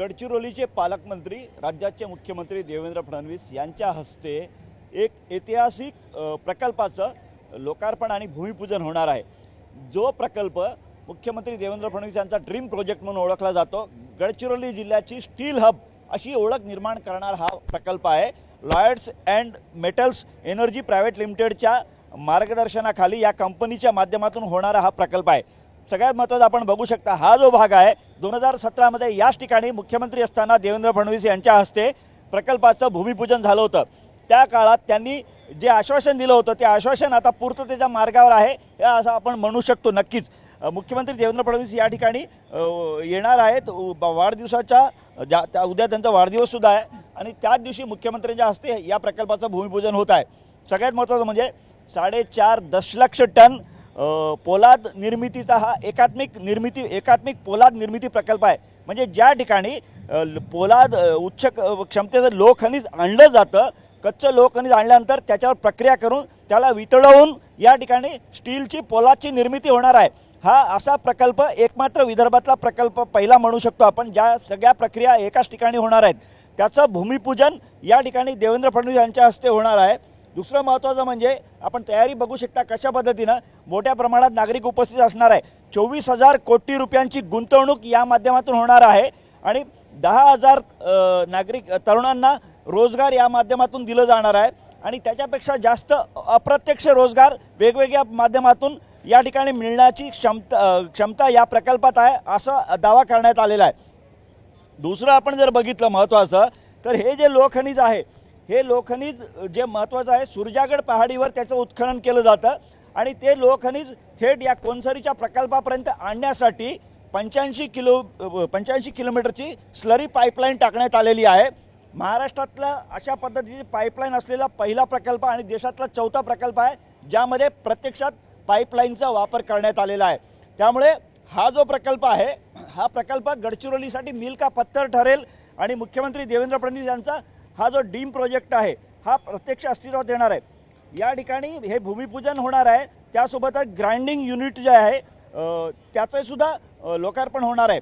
गडचिरोलीचे पालकमंत्री राज्याचे मुख्यमंत्री देवेंद्र फडणवीस यांच्या हस्ते एक ऐतिहासिक प्रकल्पाचं लोकार्पण आणि भूमिपूजन होणार आहे. जो प्रकल्प मुख्यमंत्री देवेंद्र फडणवीस यांचा ड्रीम प्रोजेक्ट म्हणून ओळखला जातो गडचिरोली जिल्ह्याची स्टील हब अशी ओळख निर्माण करणार हा प्रकल्प आहे. Lloyds and Metals Energy Private लिमिटेडच्या मार्गदर्शनाखाली या कंपनीच्या माध्यमातून होणारा हा प्रकल्प आहे. सगळ्यात महत्त्वाचं आपण बघू शकता हा जो भाग आहे दोन हजार सतरामध्ये याच ठिकाणी मुख्यमंत्री असताना देवेंद्र फडणवीस यांच्या हस्ते प्रकल्पाचं भूमिपूजन झालं होतं. त्या काळात त्यांनी जे आश्वासन दिलं होतं ते आश्वासन आता पूर्ततेच्या मार्गावर आहे हे असं आपण म्हणू शकतो नक्कीच. मुख्यमंत्री देवेंद्र फडणवीस या ठिकाणी येणार आहेत. वाढदिवसाच्या ज्या त्या उद्या त्यांचा वाढदिवससुद्धा आहे. आणि त्याच दिवशी मुख्यमंत्र्यांच्या हस्ते या प्रकल्पाचं भूमिपूजन होत आहे. सगळ्यात महत्त्वाचं म्हणजे साडेचार दशलक्ष टन पोलाद निर्मितीचा हा एकात्मिक निर्मिती एकात्मिक पोलाद निर्मिती प्रकल्प आहे. म्हणजे ज्या ठिकाणी ल- पोलाद उच्च क्षमतेचं लोखनिज आणलं जातं कच्चं लोखनिज आणल्यानंतर त्याच्यावर प्रक्रिया करून त्याला वितळवून या ठिकाणी स्टीलची पोलादची निर्मिती होणार आहे. हा असा प्रकल्प एकमात्र विदर्भातला प्रकल्प पहिला म्हणू शकतो आपण ज्या सगळ्या प्रक्रिया एकाच ठिकाणी होणार आहेत. त्याचं भूमिपूजन या ठिकाणी देवेंद्र फडणवीस यांच्या हस्ते होणार आहे. दुसरं महत्त्वाचं म्हणजे आपण तयारी बघू शकता कशा पद्धतीनं मोठ्या प्रमाणात नागरिक उपस्थित असणार आहे. चोवीस हजार कोटी रुपयांची गुंतवणूक या माध्यमातून होणार आहे आणि दहा हजार नागरिक तरुणांना रोजगार या माध्यमातून दिलं जाणार आहे आणि त्याच्यापेक्षा जास्त अप्रत्यक्ष रोजगार वेगवेगळ्या माध्यमातून या ठिकाणी मिळण्याची क्षमता क्षमता या प्रकल्पात आहे असा दावा करण्यात आलेला आहे. दुसरं आपण जर बघितलं महत्त्वाचं तर हे जे लोखनिज आहे हे लोखनिज जे महत्त्वाचं आहे सुरजागड पहाडीवर त्याचं उत्खनन केलं जातं आणि ते लोखनिज थेट या कोनसरीच्या प्रकल्पापर्यंत आणण्यासाठी पंच्याऐंशी किलो पंच्याऐंशी किलोमीटरची स्लरी पाईपलाईन टाकण्यात आलेली आहे. महाराष्ट्रातला अशा पद्धतीची पाईपलाईन असलेला पहिला प्रकल्प आणि देशातला चौथा प्रकल्प आहे ज्यामध्ये प्रत्यक्षात पाईपलाईनचा वापर करण्यात आलेला आहे. त्यामुळे हा जो प्रकल्प आहे हा प्रकल्प गडचिरोलीसाठी मिल का पत्थर ठरेल आणि मुख्यमंत्री देवेंद्र फडणवीस यांचा हा जो डीम प्रोजेक्ट आहे हा प्रत्यक्ष अस्तित्वात येणार आहे. या ठिकाणी हे भूमिपूजन होणार आहे त्यासोबतच ग्राइंडिंग युनिट जे आहे अ, त्याचं सुद्धा लोकार्पण होणार आहे.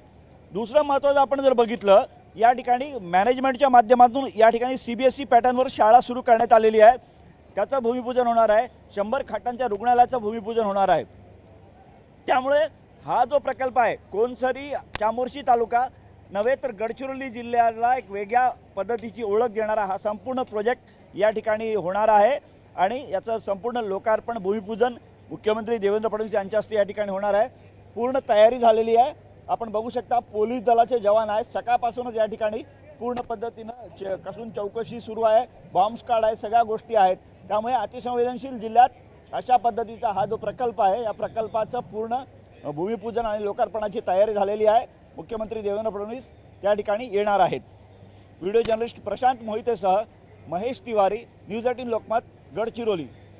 दुसरं महत्त्वाचं आपण जर बघितलं या ठिकाणी मॅनेजमेंटच्या माध्यमातून या ठिकाणी सी बी एस ई पॅटर्नवर शाळा सुरू करण्यात आलेली आहे. त्याचं भूमिपूजन होणार आहे. शंभर खाटांच्या रुग्णालयाचं भूमिपूजन होणार आहे. त्यामुळे हा जो प्रकल्प आहे कोनसरी चामोर्शी तालुका नव्हे तर गडचिरोली जिल्ह्याला एक वेगळ्या पद्धतीची ओळख देणारा हा संपूर्ण प्रोजेक्ट या ठिकाणी होणार आहे. आणि याचं संपूर्ण लोकार्पण भूमिपूजन मुख्यमंत्री देवेंद्र फडणवीस यांच्या हस्ते या ठिकाणी होणार आहे. पूर्ण तयारी झालेली आहे. आपण बघू शकता पोलीस दलाचे जवान आहेत. सकाळपासूनच या ठिकाणी पूर्ण पद्धतीनं च- कसून चौकशी सुरू आहे. बॉम्ब स्क्वॉड आहे सगळ्या गोष्टी आहेत. त्यामुळे अतिसंवेदनशील जिल्ह्यात अशा पद्धतीचा हा जो प्रकल्प आहे या प्रकल्पाचं पूर्ण भूमिपूजन आणि लोकार्पणाची तयारी झालेली आहे. मुख्यमंत्री देवेंद्र फडणवीस त्या ठिकाणी येणार आहेत. व्हिडिओ जर्नलिस्ट प्रशांत मोहितेसह महेश तिवारी न्यूज एटीन लोकमत गडचिरोली.